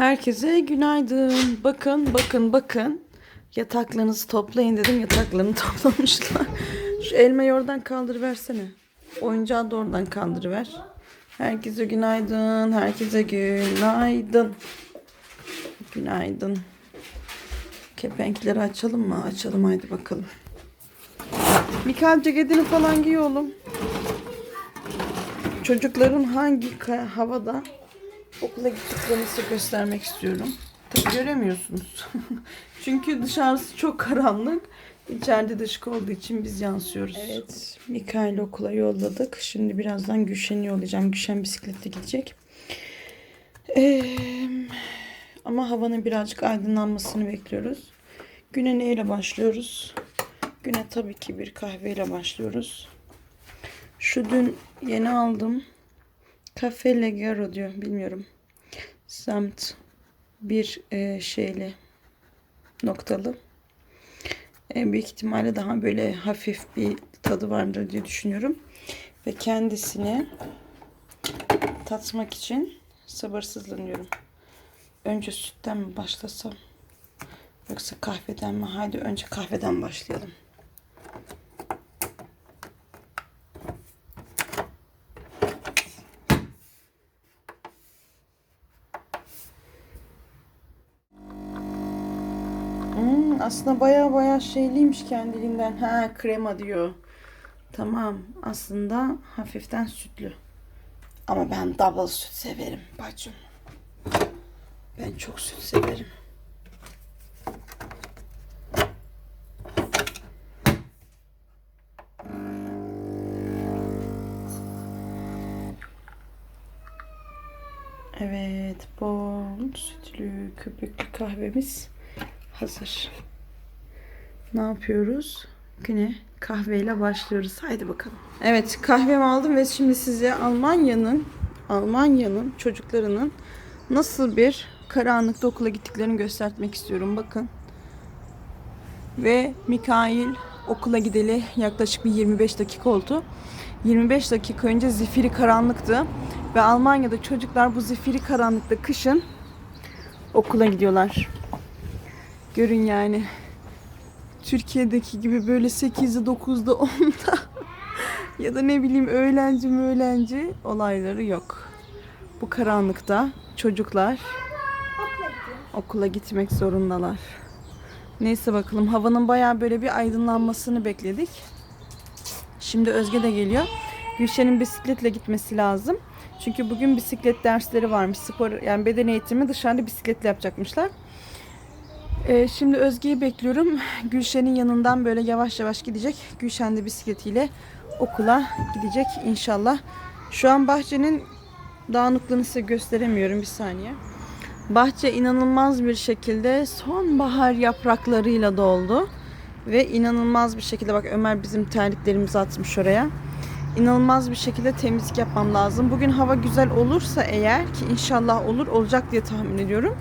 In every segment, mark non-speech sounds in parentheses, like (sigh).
Herkese günaydın. Bakın, bakın, bakın. Yataklarınızı toplayın dedim. Yataklarını (laughs) toplamışlar. Şu elmayı oradan kaldırıversene. Oyuncağı da oradan kaldırıver. Herkese günaydın. Herkese günaydın. Günaydın. Kepenkleri açalım mı? Açalım haydi bakalım. Mikael ceketini falan giy oğlum. Çocukların hangi havada okula gittiklerini size göstermek istiyorum. Tabii göremiyorsunuz. (laughs) Çünkü dışarısı çok karanlık. İçeride de olduğu için biz yansıyoruz. Evet. Mikail'i okula yolladık. Şimdi birazdan Gülşen'i yollayacağım. Gülşen bisikletle gidecek. Ee, ama havanın birazcık aydınlanmasını bekliyoruz. Güne neyle başlıyoruz? Güne tabii ki bir kahveyle başlıyoruz. Şu dün yeni aldım. Cafe Leggero diyor. Bilmiyorum. Semt bir e, şeyli noktalı. E, büyük ihtimalle daha böyle hafif bir tadı vardır diye düşünüyorum. Ve kendisini tatmak için sabırsızlanıyorum. Önce sütten mi başlasam? Yoksa kahveden mi? Haydi önce kahveden başlayalım. Hmm, aslında baya baya şeyliymiş kendiliğinden. Ha krema diyor. Tamam. Aslında hafiften sütlü. Ama ben double süt severim bacım. Ben çok süt severim. Evet, bol sütlü köpüklü kahvemiz hazır. Ne yapıyoruz? Güne kahveyle başlıyoruz. Haydi bakalım. Evet, kahvemi aldım ve şimdi size Almanya'nın Almanya'nın çocuklarının nasıl bir karanlıkta okula gittiklerini göstermek istiyorum. Bakın. Ve Mikail okula gideli yaklaşık bir 25 dakika oldu. 25 dakika önce zifiri karanlıktı. Ve Almanya'da çocuklar bu zifiri karanlıkta kışın okula gidiyorlar. Görün yani. Türkiye'deki gibi böyle 8'de 9'da 10'da ya da ne bileyim öğlenci öğlenci olayları yok. Bu karanlıkta çocuklar okula gitmek zorundalar. Neyse bakalım havanın bayağı böyle bir aydınlanmasını bekledik. Şimdi Özge de geliyor. Gülşen'in bisikletle gitmesi lazım. Çünkü bugün bisiklet dersleri varmış. Spor yani beden eğitimi dışarıda bisikletle yapacakmışlar. Ee, şimdi Özge'yi bekliyorum. Gülşen'in yanından böyle yavaş yavaş gidecek. Gülşen de bisikletiyle okula gidecek inşallah. Şu an bahçenin dağınıklığını size gösteremiyorum bir saniye. Bahçe inanılmaz bir şekilde sonbahar yapraklarıyla doldu. Ve inanılmaz bir şekilde bak Ömer bizim terliklerimizi atmış oraya. İnanılmaz bir şekilde temizlik yapmam lazım. Bugün hava güzel olursa eğer ki inşallah olur olacak diye tahmin ediyorum.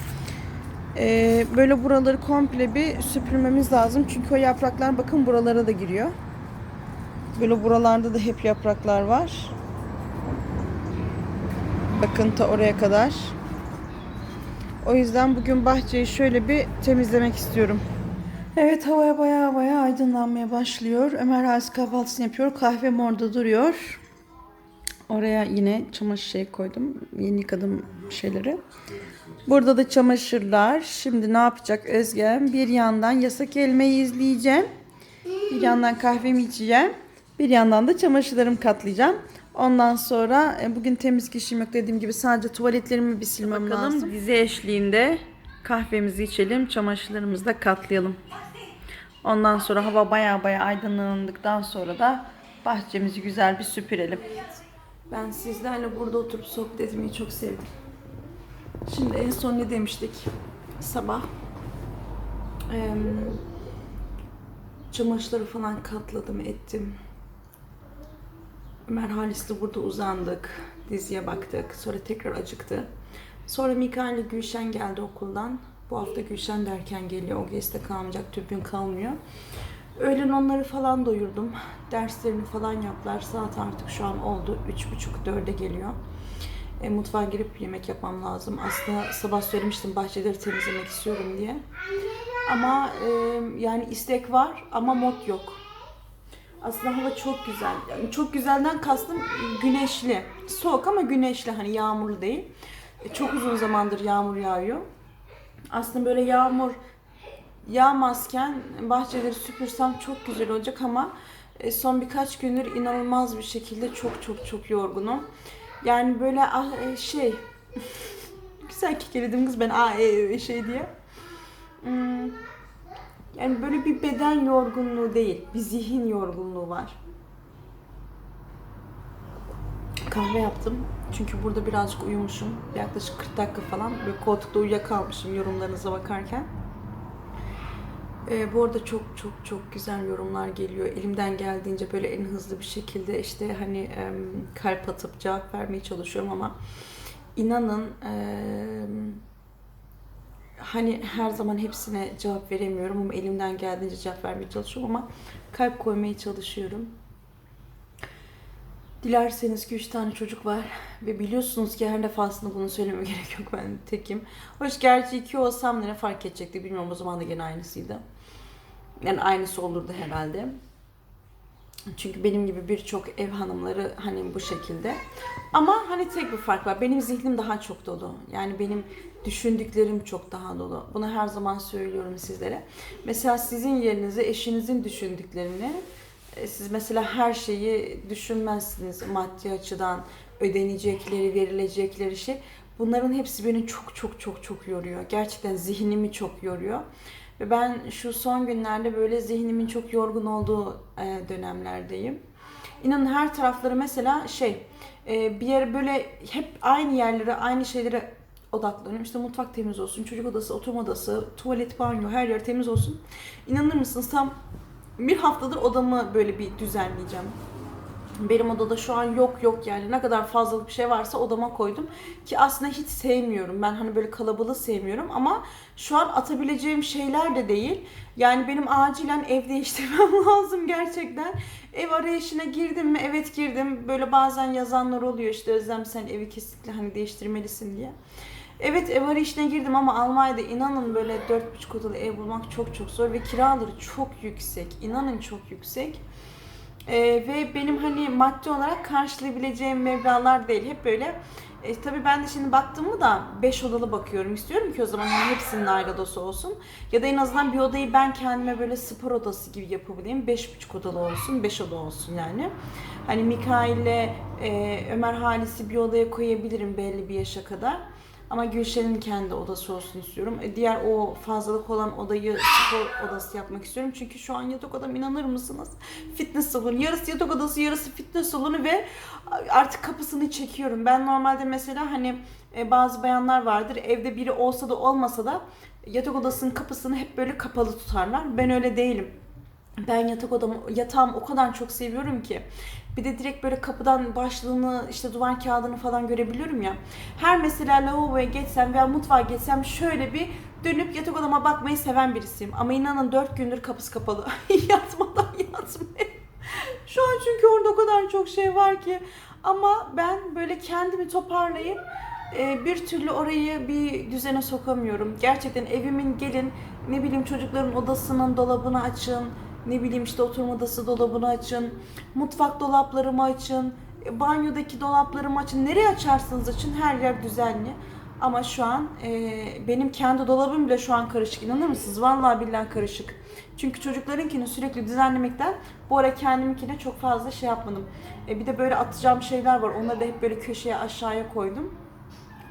Ee, böyle buraları komple bir süpürmemiz lazım. Çünkü o yapraklar bakın buralara da giriyor. Böyle buralarda da hep yapraklar var. Bakın ta oraya kadar. O yüzden bugün bahçeyi şöyle bir temizlemek istiyorum. Evet havaya baya baya aydınlanmaya başlıyor. Ömer Halis kahvaltısını yapıyor. Kahvem orada duruyor. Oraya yine çamaşır şey koydum. Yeni yıkadım şeyleri. Burada da çamaşırlar. Şimdi ne yapacak Özgem? Bir yandan yasak elmayı izleyeceğim. Bir yandan kahvemi içeceğim. Bir yandan da çamaşırlarımı katlayacağım. Ondan sonra e, bugün temizlik işim yok dediğim gibi sadece tuvaletlerimi bir silmem Bakalım lazım. Dizi eşliğinde kahvemizi içelim, çamaşırlarımızı da katlayalım. Ondan sonra hava baya baya aydınlandıktan sonra da bahçemizi güzel bir süpürelim. Ben sizlerle burada oturup sohbet etmeyi çok sevdim. Şimdi en son ne demiştik? Sabah em, çamaşırları falan katladım, ettim. Ömer Halis'le burada uzandık. Diziye baktık. Sonra tekrar acıktı. Sonra Mikael ile Gülşen geldi okuldan. Bu hafta Gülşen de erken geliyor. O gezde kalmayacak. Tüpün kalmıyor. Öğlen onları falan doyurdum. Derslerini falan yaptılar. Saat artık şu an oldu. Üç buçuk, dörde geliyor. E, mutfağa girip yemek yapmam lazım. Aslında sabah söylemiştim bahçeleri temizlemek istiyorum diye. Ama e, yani istek var ama mod yok. Aslında hava çok güzel. Yani çok güzelden kastım güneşli. Soğuk ama güneşli hani yağmurlu değil. E, Çok uzun zamandır yağmur yağıyor. Aslında böyle yağmur yağmazken bahçeleri süpürsem çok güzel olacak ama e, son birkaç gündür inanılmaz bir şekilde çok çok çok yorgunum. Yani böyle ah, e, şey (laughs) güzel kekeledim kız ben ah, e, şey diye. Hmm, yani böyle bir beden yorgunluğu değil, bir zihin yorgunluğu var. Kahve yaptım. Çünkü burada birazcık uyumuşum. Yaklaşık 40 dakika falan. Böyle koltukta uyuyakalmışım yorumlarınıza bakarken. Ee, bu arada çok çok çok güzel yorumlar geliyor. Elimden geldiğince böyle en hızlı bir şekilde işte hani em, kalp atıp cevap vermeye çalışıyorum ama inanın em, hani her zaman hepsine cevap veremiyorum ama elimden geldiğince cevap vermeye çalışıyorum ama kalp koymaya çalışıyorum. Dilerseniz ki üç tane çocuk var ve biliyorsunuz ki her defasında bunu söylememe (laughs) gerek yok ben tekim. Hoş gerçi iki olsam ne fark edecekti bilmiyorum o zaman da gene aynısıydı. Yani aynısı olurdu herhalde. Çünkü benim gibi birçok ev hanımları hani bu şekilde. Ama hani tek bir fark var. Benim zihnim daha çok dolu. Yani benim düşündüklerim çok daha dolu. Bunu her zaman söylüyorum sizlere. Mesela sizin yerinize eşinizin düşündüklerini e, siz mesela her şeyi düşünmezsiniz maddi açıdan ödenecekleri, verilecekleri şey. Bunların hepsi beni çok çok çok çok yoruyor. Gerçekten zihnimi çok yoruyor. Ve ben şu son günlerde böyle zihnimin çok yorgun olduğu e, dönemlerdeyim. İnanın her tarafları mesela şey e, bir yere böyle hep aynı yerlere, aynı şeylere odaklanıyorum. İşte mutfak temiz olsun, çocuk odası, oturma odası, tuvalet, banyo her yer temiz olsun. İnanır mısınız tam bir haftadır odamı böyle bir düzenleyeceğim. Benim odada şu an yok yok yani ne kadar fazlalık bir şey varsa odama koydum. Ki aslında hiç sevmiyorum. Ben hani böyle kalabalığı sevmiyorum ama şu an atabileceğim şeyler de değil. Yani benim acilen ev (laughs) değiştirmem lazım gerçekten. Ev arayışına girdim mi? Evet girdim. Böyle bazen yazanlar oluyor işte Özlem sen evi kesinlikle hani değiştirmelisin diye. Evet ev arayışına girdim ama Almanya'da inanın böyle 4,5 odalı ev bulmak çok çok zor ve kiraları çok yüksek. İnanın çok yüksek. Ee, ve benim hani maddi olarak karşılayabileceğim meblağlar değil. Hep böyle e, tabii ben de şimdi baktığımda da 5 odalı bakıyorum. İstiyorum ki o zaman hani hepsinin ayrı odası olsun. Ya da en azından bir odayı ben kendime böyle spor odası gibi yapabileyim. 5,5 odalı olsun, 5 oda olsun yani. Hani Mikail'le e, Ömer Halis'i bir odaya koyabilirim belli bir yaşa kadar. Ama Gülşen'in kendi odası olsun istiyorum. E, Diğer o fazlalık olan odayı spor odası yapmak istiyorum. Çünkü şu an yatak odam inanır mısınız? Fitness salonu. Yarısı yatak odası, yarısı fitness salonu ve artık kapısını çekiyorum. Ben normalde mesela hani e, bazı bayanlar vardır. Evde biri olsa da olmasa da yatak odasının kapısını hep böyle kapalı tutarlar. Ben öyle değilim. Ben yatak odamı, yatağımı o kadar çok seviyorum ki. Bir de direkt böyle kapıdan başlığını, işte duvar kağıdını falan görebiliyorum ya. Her mesela lavaboya geçsem veya mutfağa geçsem şöyle bir dönüp yatak odama bakmayı seven birisiyim. Ama inanın dört gündür kapısı kapalı. (laughs) Yatmadan yatmayayım. Şu an çünkü orada o kadar çok şey var ki. Ama ben böyle kendimi toparlayıp e, bir türlü orayı bir düzene sokamıyorum. Gerçekten evimin gelin ne bileyim çocukların odasının dolabını açın. Ne bileyim işte oturma odası dolabını açın. Mutfak dolaplarımı açın. e, Banyodaki dolaplarımı açın. Nereye açarsanız açın her yer düzenli. Ama şu an e, benim kendi dolabım bile şu an karışık. İnanır mısınız? Vallahi billahi karışık. Çünkü çocuklarınkini sürekli düzenlemekten bu ara kendiminkine çok fazla şey yapmadım. E, bir de böyle atacağım şeyler var. Onları da hep böyle köşeye aşağıya koydum.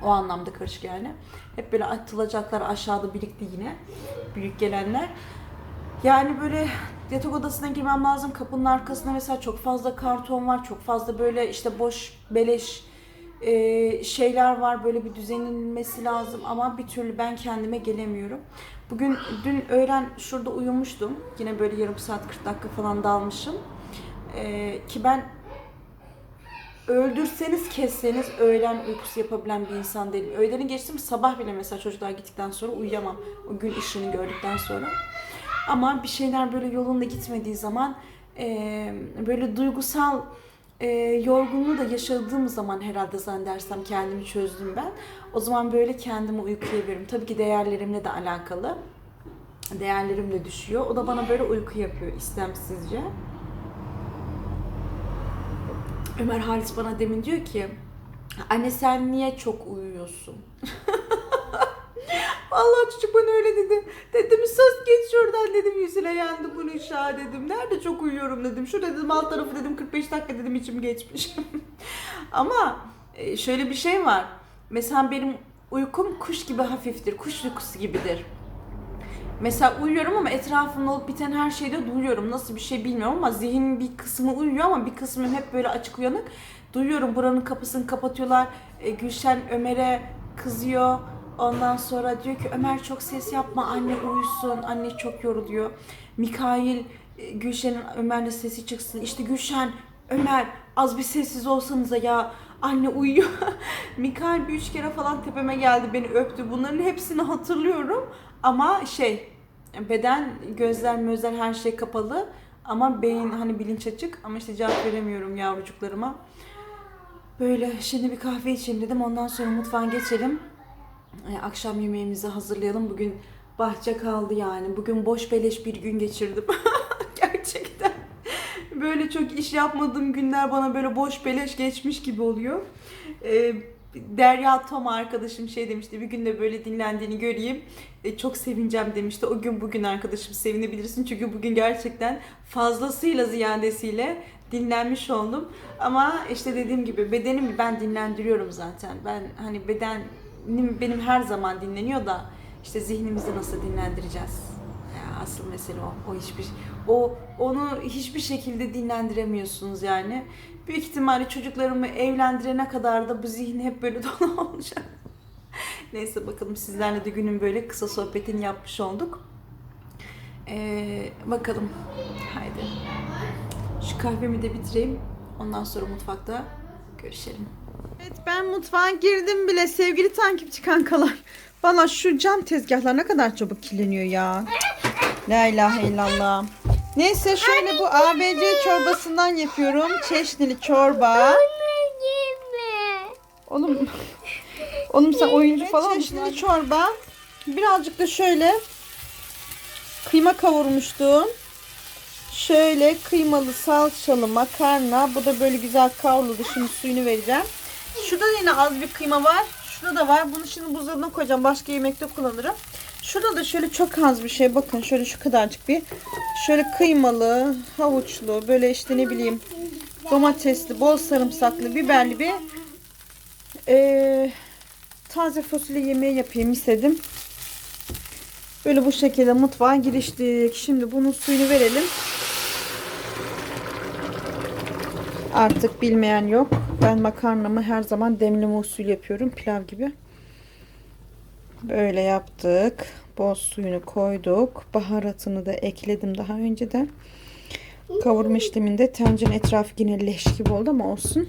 O anlamda karışık yani. Hep böyle atılacaklar aşağıda birikti yine. Büyük gelenler. Yani böyle yatak odasına girmem lazım. Kapının arkasında mesela çok fazla karton var. Çok fazla böyle işte boş beleş e, şeyler var. Böyle bir düzenlenmesi lazım ama bir türlü ben kendime gelemiyorum. Bugün dün öğlen şurada uyumuştum. Yine böyle yarım saat 40 dakika falan dalmışım. E, ki ben öldürseniz kesseniz öğlen uykusu yapabilen bir insan değilim. Öğleni geçtim sabah bile mesela çocuklar gittikten sonra uyuyamam. O gün ışığını gördükten sonra. Ama bir şeyler böyle yolunda gitmediği zaman eee, böyle duygusal e, yorgunluğu da yaşadığım zaman herhalde zannedersem kendimi çözdüm ben. O zaman böyle kendimi uykuya veririm. Tabii ki değerlerimle de alakalı. Değerlerim de düşüyor. O da bana böyle uyku yapıyor istemsizce. Ömer Halis bana demin diyor ki Anne sen niye çok uyuyorsun? (laughs) Vallahi çocuk bana öyle dedi. Dedim söz geç şuradan dedim yüzüne yandı bunu inşa dedim. Nerede çok uyuyorum dedim. Şu dedim alt tarafı dedim 45 dakika dedim içim geçmiş. (laughs) Ama e, şöyle bir şey var. Mesela benim uykum kuş gibi hafiftir. Kuş uykusu gibidir. Mesela uyuyorum ama etrafımda olup biten her şeyde duyuyorum. Nasıl bir şey bilmiyorum ama zihnin bir kısmı uyuyor ama bir kısmı hep böyle açık uyanık. Duyuyorum buranın kapısını kapatıyorlar. E, Gülşen Ömer'e kızıyor. Ondan sonra diyor ki Ömer çok ses yapma anne uyusun. Anne çok yoruluyor. Mikail e, Gülşen'in Ömer'le sesi çıksın. İşte Gülşen Ömer az bir sessiz olsanıza ya. Anne uyuyor. (laughs) Mikail bir üç kere falan tepeme geldi beni öptü. Bunların hepsini hatırlıyorum. Ama şey beden, gözler, mözler her şey kapalı. Ama beyin hani bilinç açık. Ama işte cevap veremiyorum yavrucuklarıma. Böyle şimdi bir kahve içeyim dedim. Ondan sonra mutfağa geçelim. E, akşam yemeğimizi hazırlayalım. Bugün bahçe kaldı yani. Bugün boş beleş bir gün geçirdim. (laughs) Gerçekten. Böyle çok iş yapmadığım günler bana böyle boş beleş geçmiş gibi oluyor. E, Derya Toma arkadaşım şey demişti bir gün de böyle dinlendiğini göreyim E, çok sevineceğim demişti. O gün bugün arkadaşım sevinebilirsin çünkü bugün gerçekten fazlasıyla ziyadesiyle dinlenmiş oldum. Ama işte dediğim gibi bedenimi ben dinlendiriyorum zaten. Ben hani bedenim benim her zaman dinleniyor da işte zihnimizi nasıl dinlendireceğiz? Ya asıl mesele o. O hiçbir o onu hiçbir şekilde dinlendiremiyorsunuz yani. Büyük ihtimalle çocuklarımı evlendirene kadar da bu zihin hep böyle (laughs) dolu olacak. Neyse bakalım sizlerle de günün böyle kısa sohbetini yapmış olduk. Ee, bakalım. Haydi. Şu kahvemi de bitireyim. Ondan sonra mutfakta görüşelim. Evet ben mutfağa girdim bile sevgili takipçi kankalar. Valla şu cam tezgahlar ne kadar çabuk kirleniyor ya. La ilahe illallah. Neyse şöyle bu ABC çorbasından yapıyorum. Çeşnili çorba. Oğlum Oğlum sen oyuncu falan mısın? Çeşnili çorba. Birazcık da şöyle kıyma kavurmuştum. Şöyle kıymalı salçalı makarna. Bu da böyle güzel kavruldu. Şimdi suyunu vereceğim. Şurada da yine az bir kıyma var. Şurada da var. Bunu şimdi buzdolabına koyacağım. Başka yemekte kullanırım. Şurada da şöyle çok az bir şey. Bakın şöyle şu kadarcık bir. Şöyle kıymalı, havuçlu, böyle işte ne bileyim domatesli, bol sarımsaklı, biberli bir eee, taze fasulye yemeği yapayım istedim. Böyle bu şekilde mutfağa giriştik. Şimdi bunun suyunu verelim. Artık bilmeyen yok. Ben makarnamı her zaman demleme usulü yapıyorum. Pilav gibi. Böyle yaptık. Bol suyunu koyduk. Baharatını da ekledim daha önceden. Kavurma işleminde tencerenin etrafı yine leş gibi oldu ama olsun.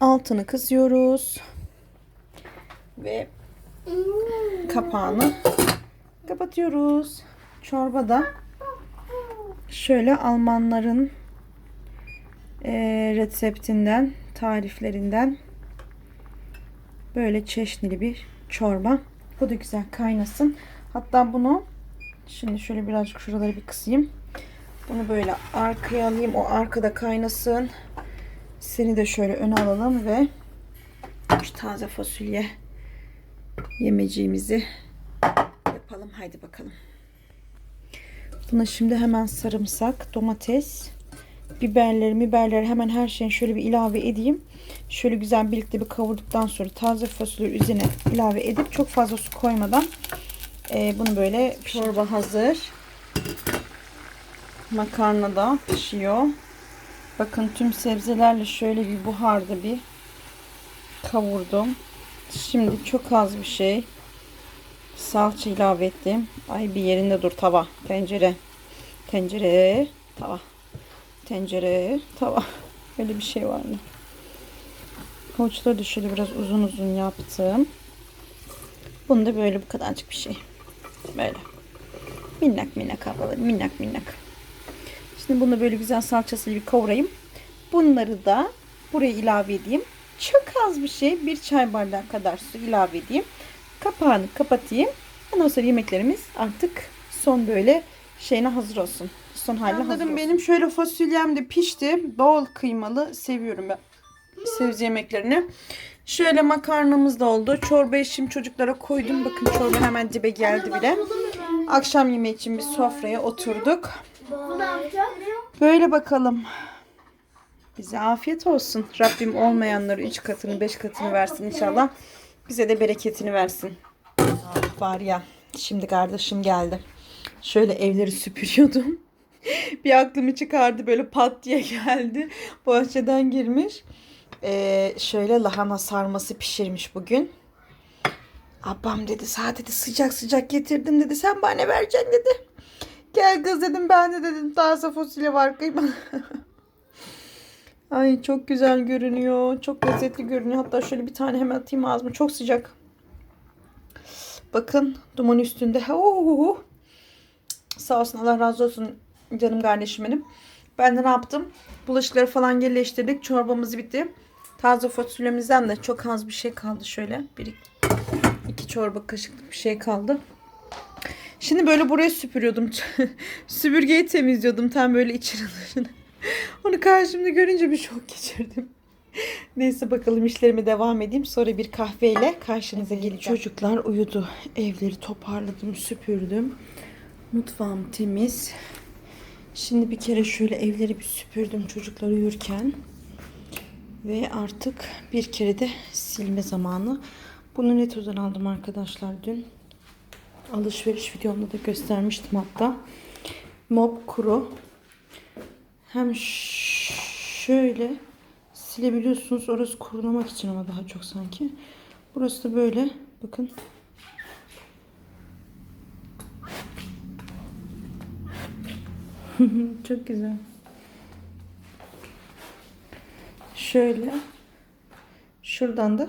Altını kızıyoruz. Ve kapağını kapatıyoruz. Çorbada şöyle Almanların e, reseptinden, tariflerinden böyle çeşnili bir çorba. Bu da güzel kaynasın. Hatta bunu şimdi şöyle birazcık şuraları bir kısayım. Bunu böyle arkaya alayım. O arkada kaynasın. Seni de şöyle öne alalım ve şu taze fasulye yemeciğimizi yapalım. Haydi bakalım. Buna şimdi hemen sarımsak, domates, biberleri, biberleri hemen her şeyin şöyle bir ilave edeyim. Şöyle güzel birlikte bir kavurduktan sonra taze fasulye üzerine ilave edip çok fazla su koymadan e, bunu böyle çorba hazır. Makarna da pişiyor. Bakın tüm sebzelerle şöyle bir buharda bir kavurdum. Şimdi çok az bir şey salça ilave ettim. Ay bir yerinde dur tava, tencere, tencere, tava, tencere, tava. Öyle bir şey vardı. Havuçları da şöyle biraz uzun uzun yaptım. Bunu da böyle bu kadarcık bir şey. Böyle. Minnak minnak havalı. Minnak minnak. Şimdi bunu böyle güzel salçasıyla bir kavurayım. Bunları da buraya ilave edeyim. Çok az bir şey. Bir çay bardağı kadar su ilave edeyim. Kapağını kapatayım. Ondan sonra yemeklerimiz artık son böyle şeyine hazır olsun. Son haline hazır olsun. Benim şöyle fasulyem de pişti. Bol kıymalı seviyorum ben sebze yemeklerini. Şöyle makarnamız da oldu. Çorbayı şimdi çocuklara koydum. Bakın çorba hemen dibe geldi bile. Akşam yemeği için bir sofraya oturduk. Böyle bakalım. Bize afiyet olsun. Rabbim olmayanları üç katını beş katını versin inşallah. Bize de bereketini versin. Var ya şimdi kardeşim geldi. Şöyle evleri süpürüyordum. (laughs) bir aklımı çıkardı böyle pat diye geldi. (laughs) Bahçeden girmiş. Ee, şöyle lahana sarması pişirmiş bugün. Abam dedi sağ dedi sıcak sıcak getirdim dedi. Sen bana ne vereceksin dedi. Gel kız dedim ben de dedim taze fasulye var kıyma. (laughs) Ay çok güzel görünüyor. Çok lezzetli görünüyor. Hatta şöyle bir tane hemen atayım ağzıma. Çok sıcak. Bakın duman üstünde. Oo. Sağ olsun Allah razı olsun canım kardeşim benim. Ben de ne yaptım? Bulaşıkları falan yerleştirdik. Çorbamız bitti. Taze fasulyemizden de çok az bir şey kaldı şöyle. Bir iki çorba kaşıklık bir şey kaldı. Şimdi böyle burayı süpürüyordum. (laughs) Süpürgeyi temizliyordum tam böyle içine dışına. (laughs) Onu karşımda görünce bir şok geçirdim. (laughs) Neyse bakalım işlerime devam edeyim. Sonra bir kahveyle karşınıza geleceğim. Çocuklar uyudu. Evleri toparladım, süpürdüm. Mutfağım temiz. Şimdi bir kere şöyle evleri bir süpürdüm çocuklar uyurken. Ve artık bir kere de silme zamanı. Bunu Neto'dan aldım arkadaşlar dün. Alışveriş videomda da göstermiştim hatta. Mop kuru. Hem şöyle silebiliyorsunuz. Orası kurulamak için ama daha çok sanki. Burası da böyle. Bakın. (laughs) çok güzel. Şöyle. Şuradan da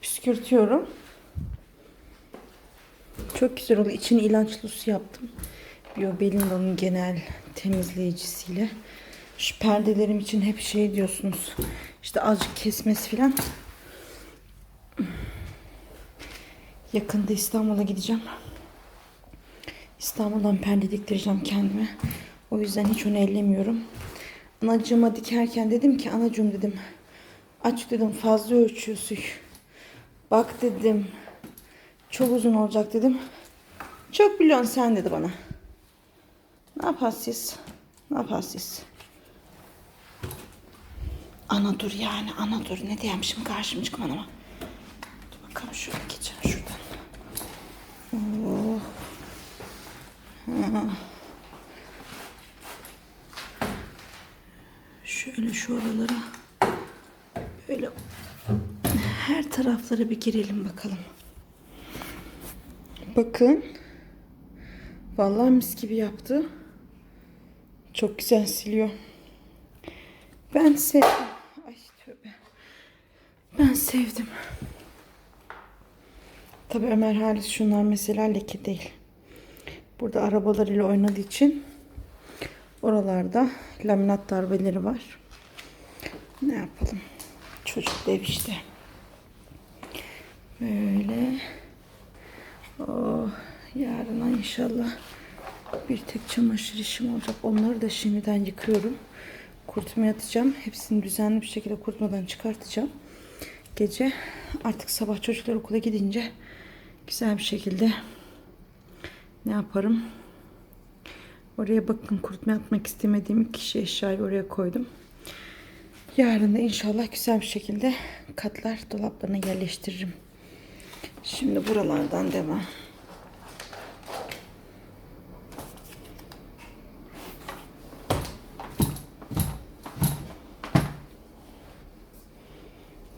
püskürtüyorum. Çok güzel oldu. İçini ilaçlı su yaptım. Bio Belinda'nın genel temizleyicisiyle. Şu perdelerim için hep şey diyorsunuz. İşte azıcık kesmesi filan. Yakında İstanbul'a gideceğim. İstanbul'dan perde diktireceğim kendime. O yüzden hiç onu ellemiyorum. Anacığıma dikerken dedim ki anacığım dedim. Aç dedim fazla ölçüyorsun. Bak dedim. Çok uzun olacak dedim. Çok biliyorsun sen dedi bana. Ne yaparsınız? Ne yaparsınız? Ana dur yani ana dur. Ne diyeyim şimdi karşıma çıkma ama. Dur bakalım şöyle geçelim şuradan. Oh. Şöyle şu oralara böyle her taraflara bir girelim bakalım. Bakın. Vallahi mis gibi yaptı. Çok güzel siliyor. Ben sevdim. Ay tövbe. Ben sevdim. Tabii Ömer Halis şunlar mesela leke değil. Burada arabalarıyla oynadığı için oralarda laminat darbeleri var. Ne yapalım? Çocuk dev işte. Böyle. Oh, yarına inşallah bir tek çamaşır işim olacak. Onları da şimdiden yıkıyorum. Kurutmaya atacağım. Hepsini düzenli bir şekilde kurutmadan çıkartacağım. Gece artık sabah çocuklar okula gidince güzel bir şekilde ne yaparım? Oraya bakın kurutmaya atmak istemediğim kişi eşyayı oraya koydum. Yarın da inşallah güzel bir şekilde katlar dolaplarına yerleştiririm. Şimdi buralardan devam.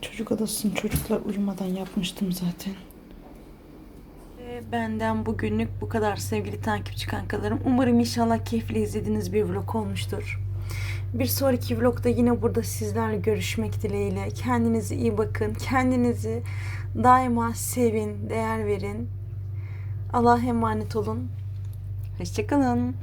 Çocuk odasını çocuklar uyumadan yapmıştım zaten. Benden bugünlük bu kadar sevgili takipçi kankalarım. Umarım inşallah keyifli izlediğiniz bir vlog olmuştur. Bir sonraki vlogda yine burada sizlerle görüşmek dileğiyle. Kendinize iyi bakın. Kendinizi daima sevin, değer verin. Allah'a emanet olun. Hoşçakalın.